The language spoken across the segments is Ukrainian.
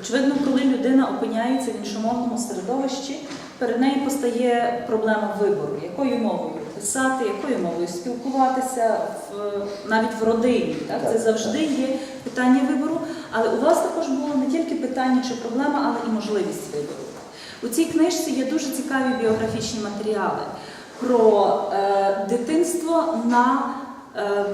Очевидно, коли людина опиняється в іншомовному середовищі, перед нею постає проблема вибору, якою мовою писати, якою мовою спілкуватися навіть в родині. Так? Це завжди є питання вибору. Але у вас також було не тільки питання чи проблема, але і можливість вибору. У цій книжці є дуже цікаві біографічні матеріали про е, дитинство на, е,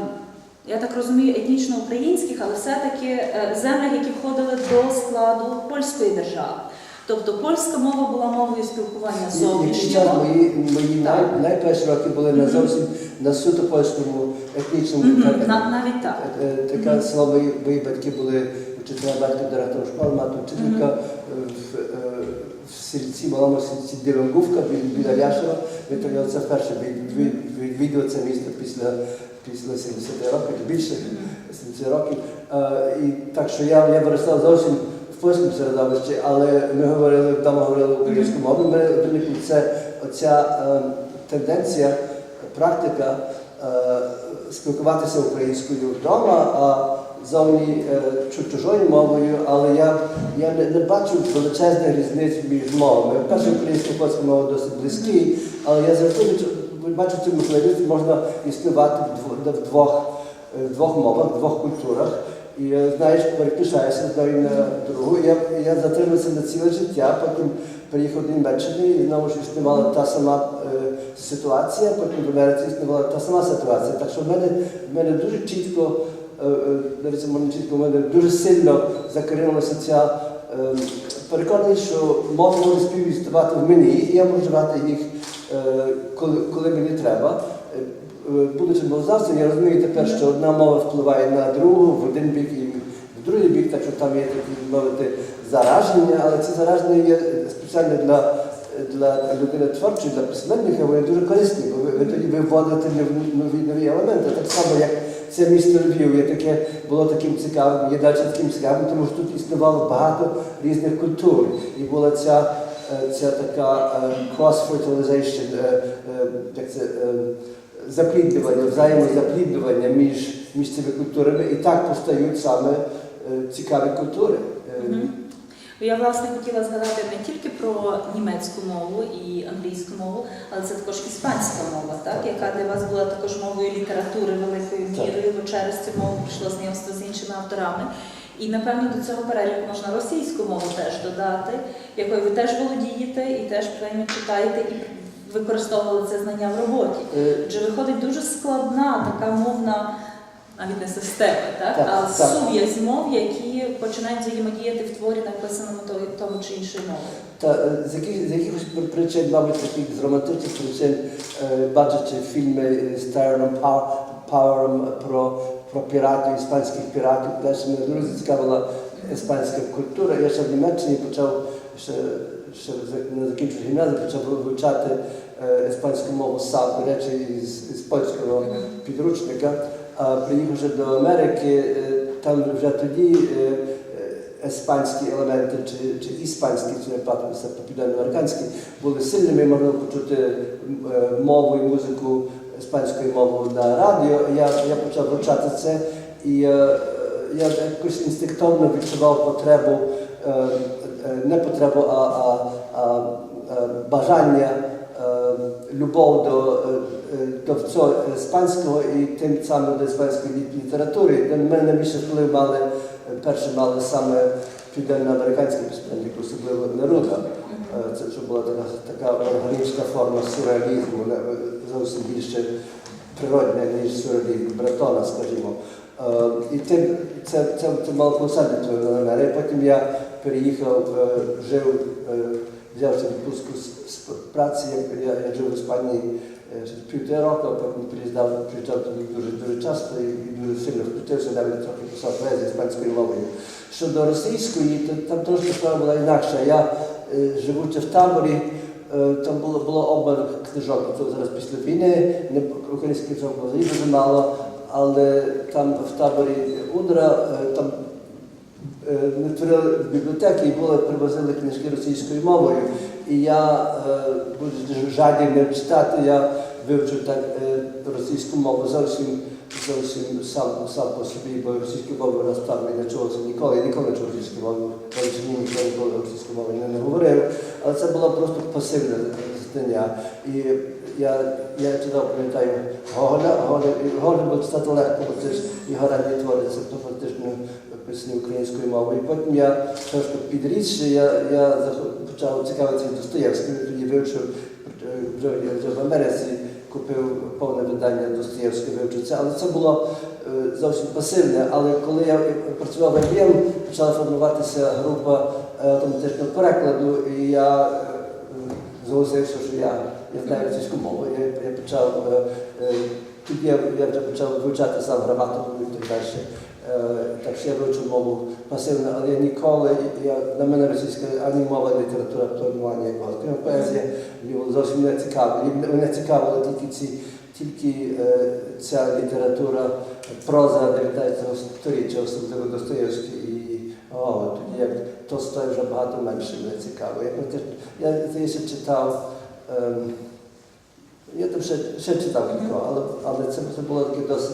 я так розумію, етнічно українських, але все-таки е, землях, які входили до складу польської держави. Тобто польська мова була мовою спілкування зовнішнього. мої, мої Так. най, найперші роки були не Мгм. зовсім на суто польському етнічному Мгм, терені. на- навіть так. Е, е, Така села мої, мої батьки були вчителя батько директор школи, мати вчителька е, в, е, в сільці, малому сільці Дивонгувка біля, Ляшева. Ми тоді це вперше від- від- відвідували це місто після, після 70 років, більше 70 років. Е, І так що я, я виростав зовсім в польському середовищі, але ми говорили, вдома говорили українською мовою. Це оця е, тенденція, практика е, спілкуватися українською вдома, а зовні чужою мовою, але я, я не, не бачу величезних різниць між мовами. Перша українська польська мова досить близькі, але я завжди бачу цю можливість, можна існувати в двох, е, в двох мовах, в двох культурах. І е, знаєш, переключаєшся з одної на другу. Я, я затримався на ціле життя, потім приїхав до Німеччини і знову ж існувала та сама е, ситуація, потім в Америці існувала та сама ситуація. Так що в мене, в мене дуже чітко, е, е, навіть може чітко, в мене дуже сильно закорінилася ця е, переконаність, що мови можуть співіснувати в мені, і я можу вживати їх, е, коли, коли мені треба. Е, е, Будучи мовознавцем, я розумію тепер, що одна мова впливає на другу в один бік і в другий бік, так що там є такі мовити зараження, але ці зараження є спеціально для, для людини творчої, для письменника, вони дуже корисні, бо ви, ви тоді виводите нові, нові, елементи. Так само, як це місто Львів, є таке, було таким цікавим, є далі таким цікавим, тому що тут існувало багато різних культур. І була ця, е, ця така е, cross-fertilization, е, е, як це, е, запліднювання, взаємозапліднювання між, між цими культурами, і так постають саме е, цікаві культури. Е, Я власне хотіла згадати не тільки про німецьку мову і англійську мову, але це також іспанська мова, Так. яка для вас була також мовою літератури великою мірою, бо через цю мову прийшло знайомство з іншими авторами. І напевно до цього переліку можна російську мову теж додати, якою ви теж володієте і теж принаймні читаєте і використовували це знання в роботі. е, Отже, виходить дуже складна така мовна, навіть не система, так? Так, а сув'язь мов, які починають взаємодіяти в творі, написаному тому чи іншою мовою. Та е, з, яких, з якихось причин, мабуть, таких з романтичних причин, е, бачачи фільми з Тайроном Пау- Пауером про, про піратів, іспанських піратів, теж мене дуже зацікавила іспанська культура. Я ще в Німеччині почав, ще, ще не закінчив гімназію, почав вивчати е, іспанську мову сам, до речі, із польського підручника. А приїхавши до Америки, е, там вже тоді е, іспанські елементи чи, чи іспанські, чи не платилися по південноамериканські, були сильними, можна почути мову і музику іспанською мовою на радіо. Я, я почав вивчати це і е, я якось інстинктивно відчував потребу, е, е, не потребу, а, а, а, е, бажання, е, любов до, е, до всього іспанського і тим самим до іспанської літератури. Для мене найбільше вплив мали, перше мали саме південноамериканські письменники, особливо Неруда. Е, Це що була така, така органічна форма сюрреалізму, зовсім більше природне, ніж сюрреалізм Бретона, скажімо. Е, І тим, це, це, це мало вплив на мене. Потім я переїхав, е, жив, взявся відпустку з, з праці, я, я жив в Іспанії півтора року, а потім приїздав, приїжджав туди дуже, дуже часто і, дуже сильно вкрутився, навіть трохи писав поезію іспанською мовою. Щодо російської, то там трошки справа була інакша. Я живучи в таборі, е, там було, було обман книжок, це зараз після війни, не українських книжок було дуже мало, але там в таборі Удра е, там е, ми творили бібліотеки і були, привозили книжки російською мовою. І я, буду дуже жадібним читати, я вивчив так е, російську мову зовсім, зовсім сам, сам по собі, бо російську мову насправді не чувався ніколи. Я ніколи не чув російську мову, ні ніхто ніколи російську мову не, не говорив. Але це було просто пасивне знання. І я, я читав, пам'ятаю, Гоголя, Гоголя, було читати легко, бо це ж і горальні твори, це то фактично писані українською мовою. І потім я трошки підрісши, я, я почав цікавитися Достоєвським, тоді вивчив вже в Америці купив повне видання Достоєвського вивчився, але це було е, зовсім пасивне. Але коли я працював в IBM, почала формуватися група е, автоматичного перекладу, і я е, зголосився, що я, я знаю російську мову. Я, я почав тоді я, я вже почав вивчати сам граматику і так далі. Е, Так я вивчив мову пасивно, але я ніколи, я, на мене російська ані мова, література то немає ніякого. Крім поезія зовсім не цікаво. Мені- Мене цікавила тільки ці тільки е, ця література, проза 19 століття, особливо Достоєвський і Гоголь. Тоді як Толстой вже багато менше мене цікаво. Я, практично- я здається, читав. ем, я там ще, ще читав кілька, але, але це, це було таке досить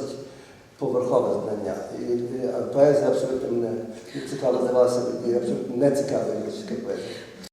поверхове знання. І, і поезія абсолютно не, не цікава здавалася, абсолютно не цікава поезія.